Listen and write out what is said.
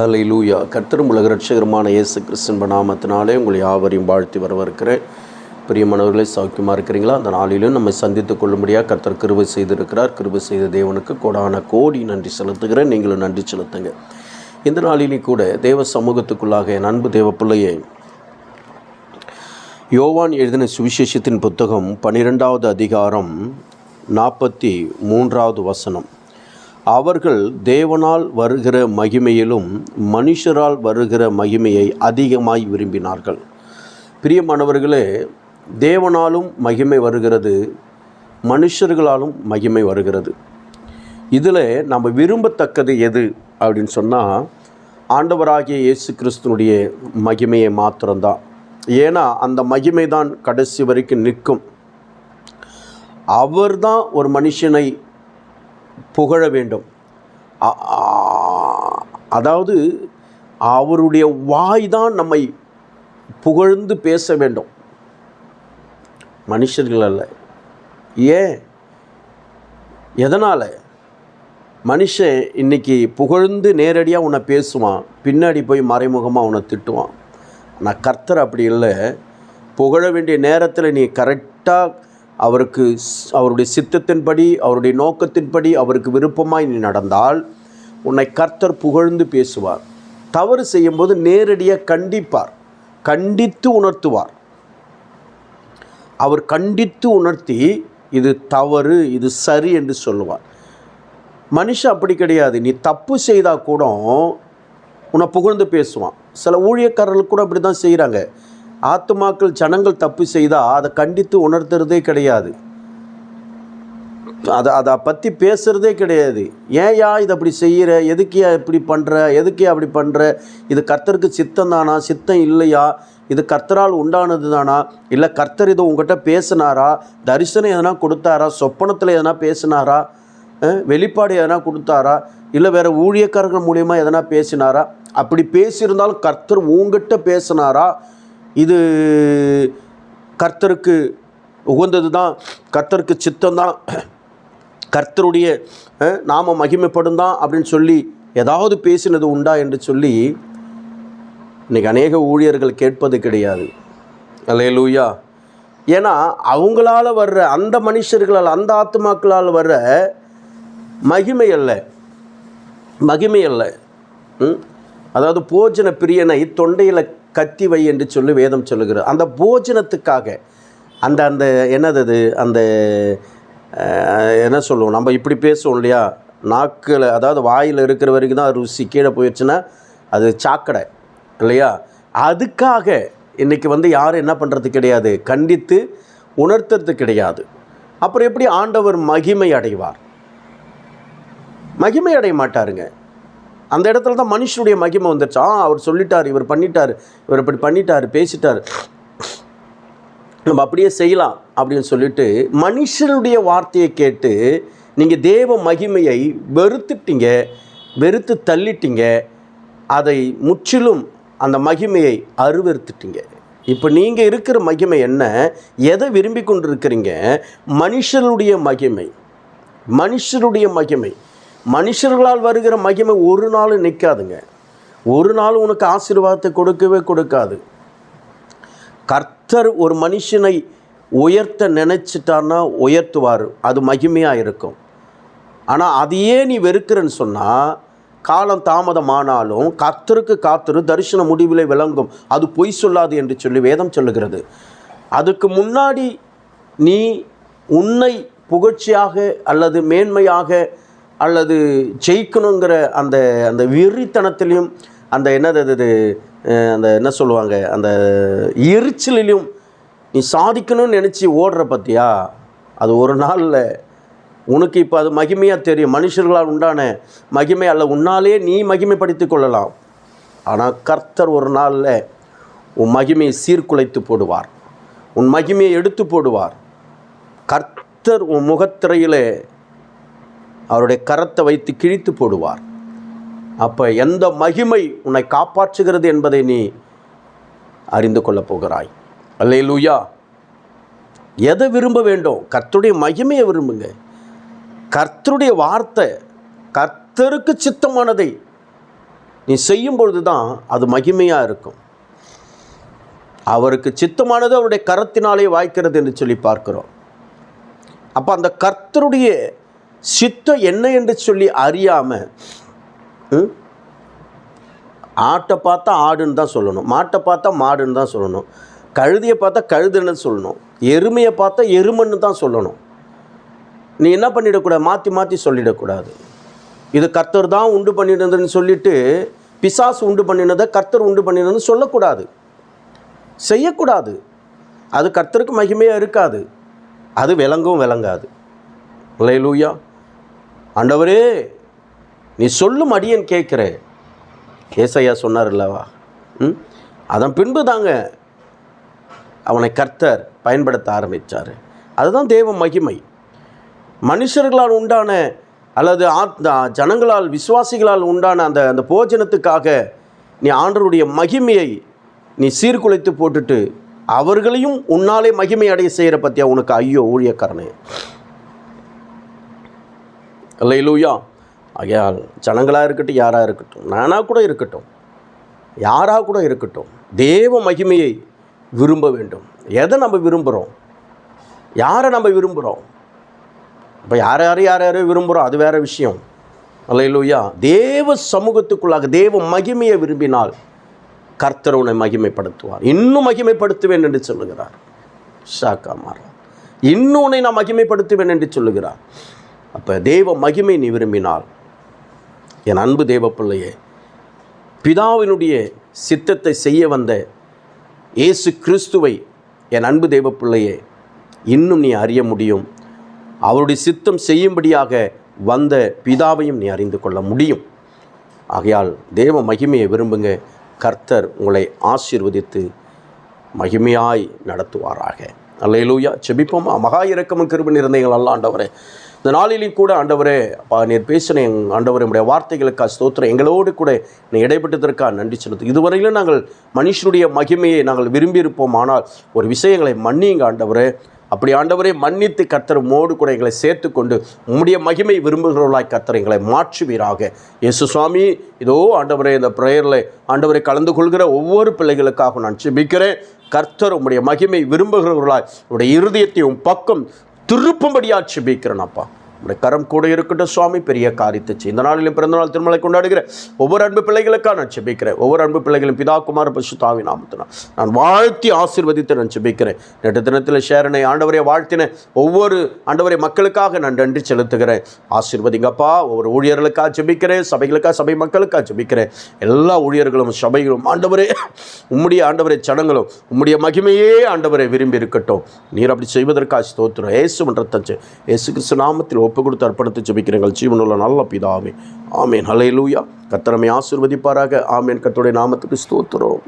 ஹலை லூயா கர்த்தரும் உலக ரட்சகரமான இயேசு கிறிஸ்தன்ப நாமத்தினாலே உங்களை யாவரையும் வாழ்த்தி வரவிருக்கிறேன் பிரியமானவர்களே சௌக்கியமாக இருக்கிறீங்களா? அந்த நாளிலும் நம்மை சந்தித்துக் கொள்ளும்படியாக கர்த்தர் கிருபை செய்திருக்கிறார். கிருபை செய்த தேவனுக்கு கோடான கோடி நன்றி செலுத்துகிறேன். நீங்களும் நன்றி செலுத்துங்க. இந்த நாளிலே கூட தேவ சமூகத்துக்குள்ளாக என் அன்பு தேவ பிள்ளையை யோவான் எழுதின சுவிசேஷத்தின் புத்தகம் பன்னிரெண்டாவது அதிகாரம் நாற்பத்தி மூன்றாவது வசனம். அவர்கள் தேவனால் வருகிற மகிமையிலும் மனுஷரால் வருகிற மகிமையை அதிகமாய் விரும்பினார்கள். பிரியமானவர்களே தேவனாலும் மகிமை வருகிறது மனுஷர்களாலும் மகிமை வருகிறது. இதில் நம்ம விரும்பத்தக்கது எது அப்படின்னு சொன்னால் ஆண்டவராகிய இயேசு கிறிஸ்துனுடைய மகிமையை மாத்திரம்தான். ஏன்னா அந்த மகிமை தான் கடைசி வரைக்கும் நிற்கும். அவர்தான் ஒரு மனுஷனை புகழ வேண்டும். அதாவது அவருடைய வாய் தான் நம்மை புகழ்ந்து பேச வேண்டும். மனுஷர்கள் அல்ல. ஏன்? எதனால்? மனுஷன் இன்னைக்கு புகழ்ந்து நேரடியாக உன்னை பேசுவான் பின்னாடி போய் மறைமுகமாக உன்னை திட்டுவான். ஆனால் கர்த்தர் அப்படி இல்லை. புகழ வேண்டிய நேரத்தில் நீ கரெக்டாக அவருக்கு அவருடைய சித்தத்தின்படி அவருடைய நோக்கத்தின்படி அவருக்கு விருப்பமாய் நீ நடந்தால் உன்னை கர்த்தர் புகழ்ந்து பேசுவார். தவறு செய்யும்போது நேரடியாக கண்டிப்பார். கண்டித்து உணர்த்துவார். அவர் கண்டித்து உணர்த்தி இது தவறு இது சரி என்று சொல்லுவார். மனுஷன் அப்படி கிடையாது. நீ தப்பு செய்தால் கூட உன்னை புகழ்ந்து பேசுவான். சில ஊழியக்காரர்கள் கூட அப்படி தான் செய்கிறாங்க ஆத்துமாக்கள் ஜனங்கள் தப்பு செய்தால் அதை கண்டித்து உணர்த்துறதே கிடையாது. அதை அதை பற்றி பேசுகிறதே கிடையாது. ஏன்யா இதை அப்படி செய்கிற எதுக்கியா இப்படி பண்ணுற எதுக்கியா அப்படி பண்ணுற இது கர்த்தருக்கு சித்தம் தானா சித்தம் இல்லையா? இது கர்த்தரால் உண்டானது தானா இல்லை கர்த்தர் இதை உங்ககிட்ட பேசினாரா? தரிசனம் எதனா கொடுத்தாரா? சொப்பனத்தில் எதனா பேசினாரா? வெளிப்பாடு எதனா கொடுத்தாரா? இல்லை வேறு ஊழியக்காரர்கள் மூலியமாக எதனா பேசினாரா? அப்படி பேசியிருந்தாலும் கர்த்தர் உங்ககிட்ட பேசினாரா? இது கர்த்தருக்கு உகந்தது தான் கர்த்தருக்கு சித்தம் தான் கர்த்தருடைய நாம மகிமைப்படும் தான் அப்படின்னு சொல்லி ஏதாவது பேசினது உண்டா என்று சொல்லி இன்னைக்கு அநேக ஊழியர்கள் கேட்பது கிடையாது. அல்லேலூயா. ஏன்னா அவங்களால வர்ற அந்த மனுஷர்களால் அந்த ஆத்மாக்களால் வர்ற மகிமை அல்ல. மகிமை அல்ல. ம்? அதாவது போஜன பிரியனை தொண்டையில் கத்தி வை என்று சொல்லி வேதம் சொல்லுகிறது. அந்த போஜனத்துக்காக அந்த அந்த என்னது அது? அந்த என்ன சொல்லுவோம்? நம்ம இப்படி பேசுவோம் இல்லையா? நாக்கில் அதாவது வாயில் இருக்கிற வரைக்கும் தான் ருசி. கீழே போயிடுச்சுன்னா அது சாக்கடை இல்லையா? அதுக்காக இன்றைக்கி வந்து யாரும் என்ன பண்ணுறது கிடையாது. கண்டித்து உணர்த்துறது கிடையாது. அப்புறம் எப்படி ஆண்டவர் மகிமை அடைவார்? மகிமை அடைய மாட்டாருங்க. அந்த இடத்துல தான் மனுஷனுடைய மகிமை வந்துருச்சு. ஆ அவர் சொல்லிட்டார் இவர் பண்ணிட்டார் இவர் இப்படி பண்ணிட்டார் பேசிட்டார். நம்ம அப்படியே செய்யலாம் அப்படின்னு சொல்லிட்டு மனுஷனுடைய வார்த்தையை கேட்டு நீங்கள் தேவ மகிமையை வெறுத்துட்டீங்க வெறுத்து தள்ளிட்டீங்க அதை முற்றிலும் அந்த மகிமையை அருவறுத்துட்டீங்க. இப்போ நீங்கள் இருக்கிற மகிமை என்ன? எதை விரும்பி கொண்டு இருக்கிறீங்க மனுஷனுடைய மகிமை. மனுஷருடைய மகிமை. மனுஷர்களால் வருகிற மகிமை ஒரு நாள் நிற்காதுங்க ஒரு நாள் உனக்கு ஆசீர்வாதத்தை கொடுக்கவே கொடுக்காது. கர்த்தர் ஒரு மனுஷனை உயர்த்த நினச்சிட்டான்னா உயர்த்துவார். அது மகிமையாக இருக்கும். ஆனால் அதையே நீ வெறுக்கிறேன்னு சொன்னால் காலம் தாமதமானாலும் கர்த்தருக்கு காத்திரு தரிசன முடிவில் விளங்கும். அது பொய் சொல்லாது என்று சொல்லி வேதம் சொல்லுகிறது. அதுக்கு முன்னாடி நீ உன்னை புகழ்ச்சியாக அல்லது மேன்மையாக அல்லது ஜெயிக்கணுங்கிற அந்த அந்த வெறித்தனத்திலையும் அந்த என்னது அது அந்த என்ன சொல்லுவாங்க அந்த எரிச்சலிலையும் நீ சாதிக்கணும்னு நினச்சி ஓடுற பற்றியா அது ஒரு நாளில் உனக்கு இப்போ அது மகிமையாக தெரியும். மனுஷர்களால் உண்டான மகிமை அல்ல உன்னாலே நீ மகிமைப்படுத்தி கொள்ளலாம். ஆனால் கர்த்தர் ஒரு நாளில் உன் மகிமையை சீர்குலைத்து போடுவார். உன் மகிமையை எடுத்து போடுவார். கர்த்தர் உன் முகத்திரையிலே அவருடைய கரத்தை வைத்து கிழித்து போடுவார். அப்போ எந்த மகிமை உன்னை காப்பாற்றுகிறது என்பதை நீ அறிந்து கொள்ளப் போகிறாய். அல்லேலூயா. எதை விரும்ப வேண்டும்? கர்த்தருடைய மகிமையை விரும்புங்க. கர்த்தருடைய வார்த்தை கர்த்தருக்கு சித்தமானதை நீ செய்யும் பொழுது தான் அது மகிமையாக இருக்கும். அவருக்கு சித்தமானது அவருடைய கரத்தினாலே வாய்க்கிறது என்று சொல்லி பார்க்கிறோம். அப்போ அந்த கர்த்தருடைய சித்தம் என்ன என்று சொல்லி அறியாமல் ஆட்டை பார்த்தா ஆடுன்னு தான் சொல்லணும். மாட்டை பார்த்தா மாடுன்னு தான் சொல்லணும். கழுதியை பார்த்தா கழுதுன்னு சொல்லணும். எருமையை பார்த்தா எருமன்னு தான் சொல்லணும். நீ என்ன பண்ணிடக்கூடாது? மாற்றி மாற்றி சொல்லிடக்கூடாது. இது கர்த்தர் தான் உண்டு பண்ணினதுன்னு சொல்லிட்டு பிசாசு உண்டு பண்ணினதை கர்த்தர் உண்டு பண்ணினதுன்னு சொல்லக்கூடாது. செய்யக்கூடாது. அது கர்த்தருக்கு மகிமையாக இருக்காது. அது விளங்கவும் விளங்காது. லூயா ஆண்டவரே நீ சொல்லும் அடியேன் கேட்குறேன். ஏசையா சொன்னார் இல்லவா ம்? அதன் பின்பு தாங்க அவனை கர்த்தர் பயன்படுத்த ஆரம்பித்தார் அதுதான் தேவ மகிமை. மனுஷர்களால் உண்டான அல்லது ஆத் ஜனங்களால் விசுவாசிகளால் உண்டான அந்த அந்த போஜனத்துக்காக நீ ஆண்டருடைய மகிமையை நீ சீர்குலைத்து போட்டுட்டு அவர்களையும் உன்னாலே மகிமை அடைய செய்கிற பற்றியா உனக்கு ஐயோ ஊழியக்காரனே. இல்லையிலூயா ஆகையால் ஜனங்களாக இருக்கட்டும் யாராக இருக்கட்டும் நானாக கூட இருக்கட்டும் யாராக கூட இருக்கட்டும் தேவ மகிமையை விரும்ப வேண்டும். எதை நம்ம விரும்புகிறோம் யாரை நம்ம விரும்புகிறோம் இப்போ யார் யார் யார் யாரையோ விரும்புகிறோம் அது வேறு விஷயம். அல்லையிலூயா தேவ சமூகத்துக்குள்ளாக தேவ மகிமையை விரும்பினால் கர்த்தர் உன்னை மகிமைப்படுத்துவார். இன்னும் மகிமைப்படுத்துவேன் என்று சொல்லுகிறார். ஷாக்கா மாறா இன்னும் உன்னை நான் மகிமைப்படுத்துவேன் என்று சொல்லுகிறார். அப்போ தேவ மகிமை நீ விரும்பினால் என் அன்பு தேவ பிள்ளையே பிதாவினுடைய சித்தத்தை செய்ய வந்த இயேசு கிறிஸ்துவை என் அன்பு தேவ பிள்ளையே இன்னும் நீ அறிய முடியும். அவருடைய சித்தம் செய்யும்படியாக வந்த பிதாவையும் நீ அறிந்து கொள்ள முடியும். ஆகையால் தேவ மகிமையை விரும்புங்க. கர்த்தர் உங்களை ஆசீர்வதித்து மகிமையாய் நடத்துவாராக. அல்லையிலூயா செபிப்போமா? மகா இறக்கமும் கிருபன் நிறைந்தீங்கள் அல்ல ஆண்டவரே இந்த நாளிலையும் கூட ஆண்டவரே அப்பா நீர் பேசின எங் ஆண்டவரே உடைய வார்த்தைகளுக்காக ஸ்தோத்திரம். எங்களோடு கூட நீ இடைப்பட்டதற்காக நன்றி செலுத்து. இதுவரையிலும் நாங்கள் மனுஷனுடைய மகிமையை நாங்கள் விரும்பியிருப்போம். ஆனால் ஒரு விஷயங்களை மன்னிங்க ஆண்டவரே. அப்படி ஆண்டவரை மன்னித்து கர்த்தர் மோடு கூட எங்களை சேர்த்து கொண்டு உம்முடைய மகிமை விரும்புகிறவர்களாய் கர்த்தர் எங்களை மாற்றுவீராக. இயேசு சுவாமி இதோ ஆண்டவரே இந்த ப்ரேயரில் ஆண்டவரை கலந்து கொள்கிற ஒவ்வொரு பிள்ளைகளுக்காக நான் சிபிக்கிறேன் கர்த்தர் உம்முடைய மகிமை விரும்புகிறவர்களாய் உடைய இருதயத்தையும் பக்கம் திருப்பும்படியாக செபிக்கிறேன் அப்பா. உடைய கரம் கூட இருக்கட்டும் சுவாமி. பெரிய காரியத்தை செய். இந்த நாளிலும் பிறந்தநாள் திருமலை கொண்டாடுகிற ஒவ்வொரு அன்பு பிள்ளைகளுக்காக நான் செபிக்கிறேன் ஒவ்வொரு அன்பு பிள்ளைகளும் பிதா குமார பசு தாவி நாமத்தினா நான் வாழ்த்தி ஆசீர்வதித்து நான் செபிக்கிறேன் நேற்று தினத்தில் ஷேரனை ஆண்டவரை வாழ்த்தின ஒவ்வொரு ஆண்டவரை மக்களுக்காக நான் நன்றி செலுத்துகிறேன். ஆசீர்வதிங்கப்பா. ஒவ்வொரு ஊழியர்களுக்காக செபிக்கிறேன் சபைகளுக்காக சபை மக்களுக்காக செபிக்கிறேன் எல்லா ஊழியர்களும் சபைகளும் ஆண்டவரே உம்முடைய ஆண்டவரை சடங்களும் உம்முடைய மகிமையே ஆண்டவரை விரும்பி இருக்கட்டும். நீர் அப்படி செய்வதற்காக ஸ்தோத்திரம். ஏசு மன்றத்தஞ்சு. ஏசு கிறிஸ்து நாமத்தில் ஒப்பு கொடுத்து அர்ப்பணித்து ஜெபிக்கிறீர்கள் ஜீவனுள்ள நல்ல பிதாவே. ஆமேன். ஹலே லூயா கத்தரமை ஆசிர்வதிப்பாராக. ஆமேன். கத்துடைய நாமத்துக்கு ஸ்தோத்திரம்.